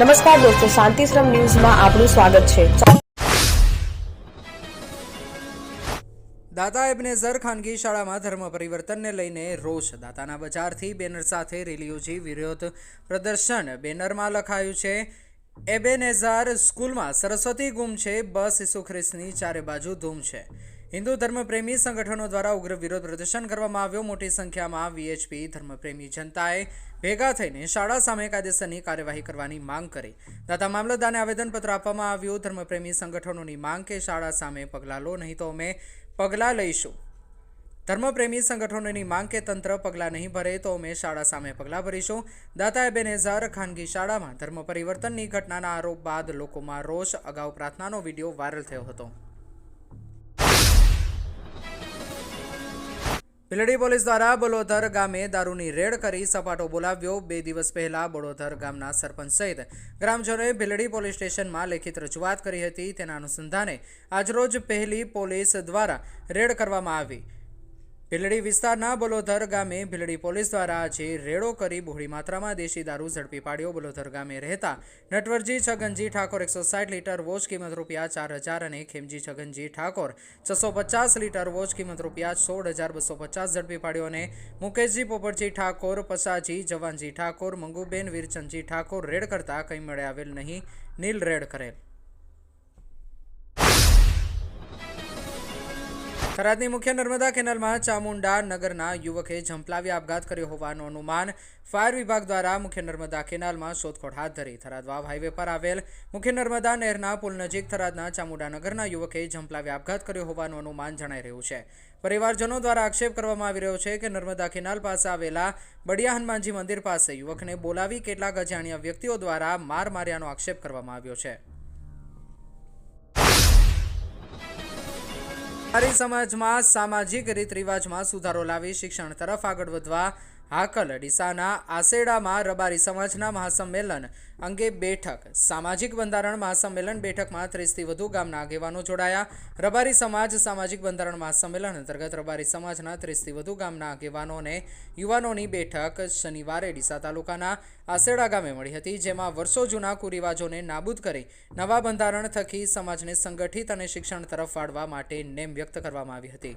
નમસ્કાર દોસ્તો, શાંતિશ્રમ ન્યૂઝમાં આપનું સ્વાગત છે. દાતા એબનેઝર ખાનગી શાળામાં ધર્મ પરિવર્તનને લઈને રોષ. દાતાના બજારથી બેનર સાથે રેલી યોજી વિરોધ પ્રદર્શન. બેનરમાં લખાયું છે એબેનેઝાર સ્કૂલમાં સરસ્વતી ગુમ છે, બસ ઈસુ ખ્રિસ્તની ચારે બાજુ ધૂમ છે. હિન્દુ ધર્મપ્રેમી સંગઠનો દ્વારા ઉગ્ર વિરોધ પ્રદર્શન કરવામાં આવ્યો. મોટી સંખ્યામાં વીએચપી ધર્મપ્રેમી જનતાએ ભેગા થઈને શાળા સામે કાયદેસરની કાર્યવાહી કરવાની માંગ કરી. દાતા મામલતદારને આવેદનપત્ર આપવામાં આવ્યું, ધર્મપ્રેમી સંગઠનોની માંગ કે શાળા સામે પગલાં લો, નહીં તો અમે પગલાં લઈશું. ધર્મપ્રેમી સંગઠનોની માંગ કે તંત્ર પગલાં નહીં ભરે, તો અમે શાળા સામે પગલાં ભરીશું. દાતાએ એબેનેઝર ખાનગી શાળામાં ધર્મ પરિવર્તનની ઘટનાના આરોપ બાદ લોકોમાં રોષ. અગાઉ પ્રાર્થનાનો વીડિયો વાયરલ થયો હતો. ભીલડી પોલીસ દ્વારા બળોધર ગામે દારૂની રેડ કરી સપાટો બોલાવ્યો. બે દિવસ પહેલા બળોધર ગામના સરપંચ સહિત ગ્રામજનોએ ભીલડી પોલીસ સ્ટેશનમાં લેખિત રજૂઆત કરી હતી. તેના અનુસંધાને આજરોજ પહેલી પોલીસ દ્વારા રેડ કરવામાં આવી. ભીલડી વિસ્તારના બલોધર ગામે ભીલડી પોલીસ દ્વારા આજે રેડો કરી બહોળી માત્રામાં દેશી દારૂ ઝડપી પાડ્યો. બલોધર ગામે રહેતા નટવરજી છગનજી ઠાકોર એકસો સાઠ લીટર વોચ કિંમત રૂપિયા ચાર હજાર અને ખેમજી છગનજી ઠાકોર છસો પચાસ લીટર વોચ કિંમત રૂપિયા સોળ હજાર બસો પચાસ ઝડપી પાડ્યો અને મુકેશજી પોપટજી ઠાકોર પસાજી જવાનજી ઠાકોર, મંગુબેન વીરચંદજી ઠાકોર રેડ કરતા કંઈ મળે આવેલ નહીં, નીલ રેડ કરેલ થરાદની મુખ્ય નર્મદા કેનાલમાં ચામુંડા નગરના યુવકે ઝંપલાવી આપઘાત કર્યો હોવાનું અનુમાન ફાયર વિભાગ દ્વારા મુખ્ય નર્મદા કેનાલમાં શોધખોળ હાથ ધરી. થરાદ વાવ હાઈવે પર આવેલ મુખ્ય નર્મદા નહેરના પુલ નજીક થરાદના ચામુંડા નગરના યુવકે ઝંપલાવી આપઘાત કર્યો હોવાનું અનુમાન જણાઈ રહ્યું છે. પરિવારજનો દ્વારા આક્ષેપ કરવામાં આવી રહ્યો છે કે નર્મદા કેનાલ પાસે આવેલા બડિયા હનુમાનજી મંદિર પાસે યુવકને બોલાવી કેટલાક અજાણ્યા વ્યક્તિઓ દ્વારા માર માર્યાનો આક્ષેપ કરવામાં આવ્યો છે. સમાજમાં સામાજિક રીત રિવાજમાં સુધારો લાવી શિક્ષણ તરફ આગળ વધવા હાકલ ડીસાના આસેડામાં રબારી સમાજના મહાસંમેલન અંગે બેઠક. સામાજિક બંધારણ મહાસંમેલન બેઠકમાં ત્રીસથી વધુ ગામના આગેવાનો જોડાયા. રબારી સમાજ સામાજિક બંધારણ મહાસંમેલન અંતર્ગત રબારી સમાજના ત્રીસથી વધુ ગામના આગેવાનો અને યુવાનોની બેઠક શનિવારે ડીસા તાલુકાના આસેડા ગામે મળી હતી, જેમાં વર્ષો જૂના કુરિવાજોને નાબૂદ કરી નવા બંધારણ થકી સમાજને સંગઠિત અને શિક્ષણ તરફ વાળવા માટે નેમ વ્યક્ત કરવામાં આવી હતી.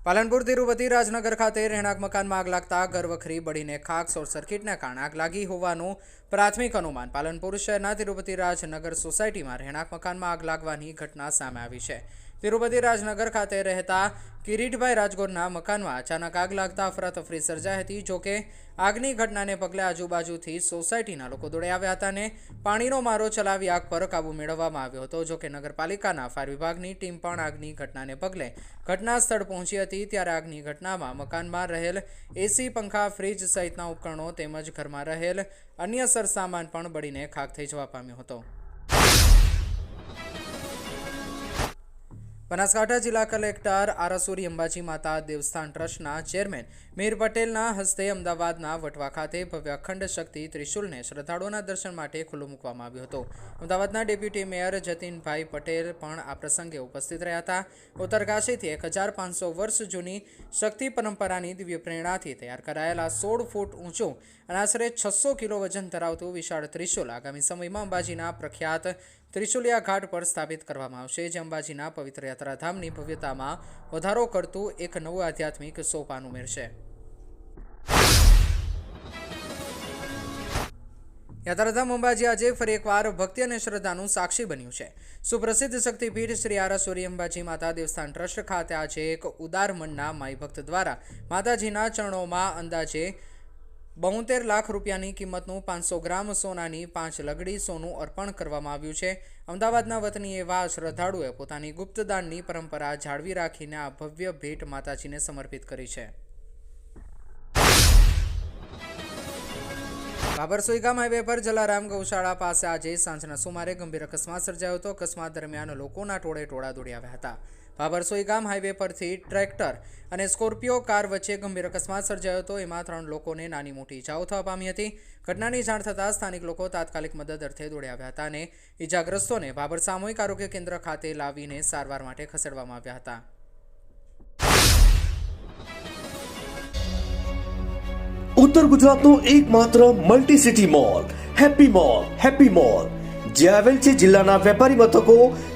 Palanpur Tirupati Rajnagar ખાતે રહેણાંક મકાનમાં આગ લાગતા ઘરવખરી બળીને ખાક શોર્ટ સર્કિટના કારણે આગ લાગી હોવાનું પ્રાથમિક અનુમાન. પાલનપુર શહેરના તિરુપતિ રાજનગર સોસાયટીમાં રહેણાંક મકાનમાં આગ લાગવાની ઘટના સામે આવી છે. તિરુપતિ રાજનગર ખાતે રહેતા કિરીટભાઈ રાજગોરના મકાનમાં અચાનક આગ લાગતા અફરાતફરી સર્જાઈ હતી જોકે આગની ઘટનાને પગલે આજુબાજુથી સોસાયટીના લોકો દોડી આવ્યા હતા અને પાણીનો મારો ચલાવી આગ પર કાબૂ મેળવવામાં આવ્યો હતો. જોકે નગરપાલિકાના ફાયર વિભાગની ટીમ પણ આગની ઘટનાને પગલે ઘટના સ્થળ પહોંચી હતી, ત્યારે આગની ઘટનામાં મકાનમાં રહેલ એસી પંખા, ફ્રીજ સહિતના ઉપકરણો તેમજ ઘરમાં રહેલ અન્ય સરસામાન પણ બળીને ખાક થઈ જવા પામ્યો હતો. બનાસકાંઠા જિલ્લા કલેક્ટર આરાસુરી અંબાજી માતા દેવસ્થાન ટ્રસ્ટના ચેરમેન મીર પટેલના હસ્તે અમદાવાદના વટવા ખાતે ભવ્ય અખંડ શક્તિ ત્રિશુલને શ્રદ્ધાળુઓના દર્શન માટે ખુલ્લું મૂકવામાં આવ્યો હતો. અમદાવાદના ડેપ્યુટી મેયર જતીનભાઈ પટેલ પણ આ પ્રસંગે ઉપસ્થિત રહ્યા હતા. ઉત્તરકાશીથી એક હજાર પાંચસો વર્ષ જૂની શક્તિ પરંપરાની દિવ્ય પ્રેરણાથી તૈયાર કરાયેલા સોળ ફૂટ ઊંચું અને આશરે છસો કિલો વજન ધરાવતું વિશાળ ત્રિશુલ આગામી સમયમાં અંબાજીના પ્રખ્યાત ત્રિશુલિયા ઘાટ પર સ્થાપિત કરવામાં આવશે. જે અંબાજીના પવિત્ર યાત્રાધામની ભવ્યતામાં વધારો કરતું એક નવું આધ્યાત્મિક સોપાન ઉમેરશે. યાત્રાધામ અંબાજી આજે ફરી એકવાર ભક્તિ અને શ્રદ્ધાનું સાક્ષી બન્યું છે. સુપ્રસિદ્ધ શક્તિપીઠ શ્રી આરાસુરી અંબાજી માતા દેવસ્થાન ટ્રસ્ટ ખાતે આજે એક ઉદાર મનના માઈ ભક્ત દ્વારા માતાજીના ચરણોમાં અંદાજે બોતેર લાખ રૂપિયાની કિંમતનું પાંચસો ગ્રામ સોનાની પાંચ લગડી સોનું અર્પણ કરવામાં આવ્યું છે. અમદાવાદના વતની એવા શ્રદ્ધાળુએ પોતાની ગુપ્તદાનની પરંપરા જાળવી રાખીને આ ભવ્ય ભેટ માતાજીને સમર્પિત કરી છે. બાબર સોઈગામ હાઈવે પર જલારામ ગૌશાળા પાસે આજે સાંજના સુમારે ગંભીર અકસ્માત સર્જાયો હતો. અકસ્માત દરમિયાન લોકોના ટોળે ટોળા દોડી આવ્યા હતા. બાબર ગામ હાઈવે પરથી ટ્રેક્ટર અને સ્કોર્પિયો કાર વચ્ચે ગંભીર અકસ્માત સર્જાયો હતો. એમાં ત્રણ લોકોને નાની મોટી ઇજાઓ થવા પામી હતી. ઘટનાની જાણ થતાં સ્થાનિક લોકો તાત્કાલિક મદદ અર્થે દોડી આવ્યા હતા અને ઇજાગ્રસ્તોને ભાભર સામૂહિક આરોગ્ય કેન્દ્ર ખાતે લાવીને સારવાર માટે ખસેડવામાં આવ્યા હતા. ઉત્તર ગુજરાતનો એકમાત્ર multi city mall happy mall happy mall, જે આવેલ છે જિલ્લાના વેપારી મથકો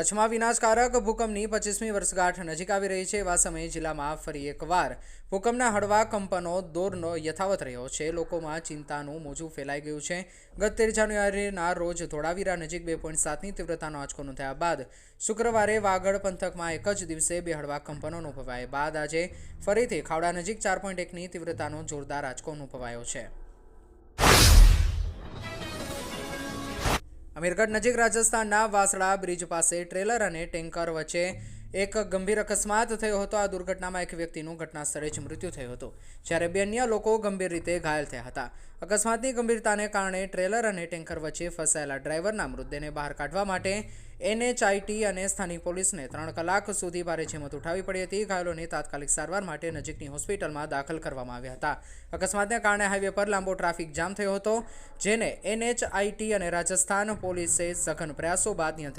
કચ્છમાં વિનાશકારક ભૂકંપની પચીસમી વર્ષગાંઠ નજીક આવી રહી છે એવા સમયે જિલ્લામાં ફરી એકવાર ભૂકંપના હળવા કંપનો દોરનો યથાવત રહ્યો છે. લોકોમાં ચિંતાનું મોજું ફેલાઈ ગયું છે. ગત તેર જાન્યુઆરીના રોજ ધોળાવીરા નજીક બે પોઈન્ટ સાતની તીવ્રતાનો આંચકો નોંધાયા બાદ શુક્રવારે વાગડ પંથકમાં એક જ દિવસે બે હળવા કંપનો અનુભવાયા બાદ આજે ફરીથી ખાવડા નજીક ચાર પોઈન્ટ એકની તીવ્રતાનો જોરદાર આંચકો અનુભવાયો છે. અમીરગઢ નજીક રાજસ્થાનના વાસડા બ્રિજ પાસે ટ્રેલર અને ટેન્કર વચ્ચે એક ગંભીર અકસ્માત થયો હતો. આ દુર્ઘટનામાં એક વ્યક્તિનું ઘટના સ્થળે જ મૃત્યુ થયું હતું. જ્યારે બે અન્ય લોકો ગંભીર રીતે ઘાયલ થયા હતા. અકસ્માતની ગંભીરતાને કારણે ટ્રેલર અને ટેન્કર વચ્ચે ફસાયેલા ડ્રાઈવરના મૃતદેહને બહાર કાઢવા માટે એનએચઆઈટી અને સ્થાનિક પોલીસને ત્રણ કલાક સુધી ભારે જેમત ઉઠાવવી પડી હતી. ઘાયલોને તાત્કાલિક સારવાર માટે નજીકની હોસ્પિટલમાં દાખલ કરવામાં આવ્યા હતા. અકસ્માતને કારણે હાઈવે પર લાંબો ટ્રાફિક જામ થયો હતો, જેને એનએચઆઈટી અને રાજસ્થાન પોલીસે સઘન પ્રયાસો બાદ નિયંત્રિત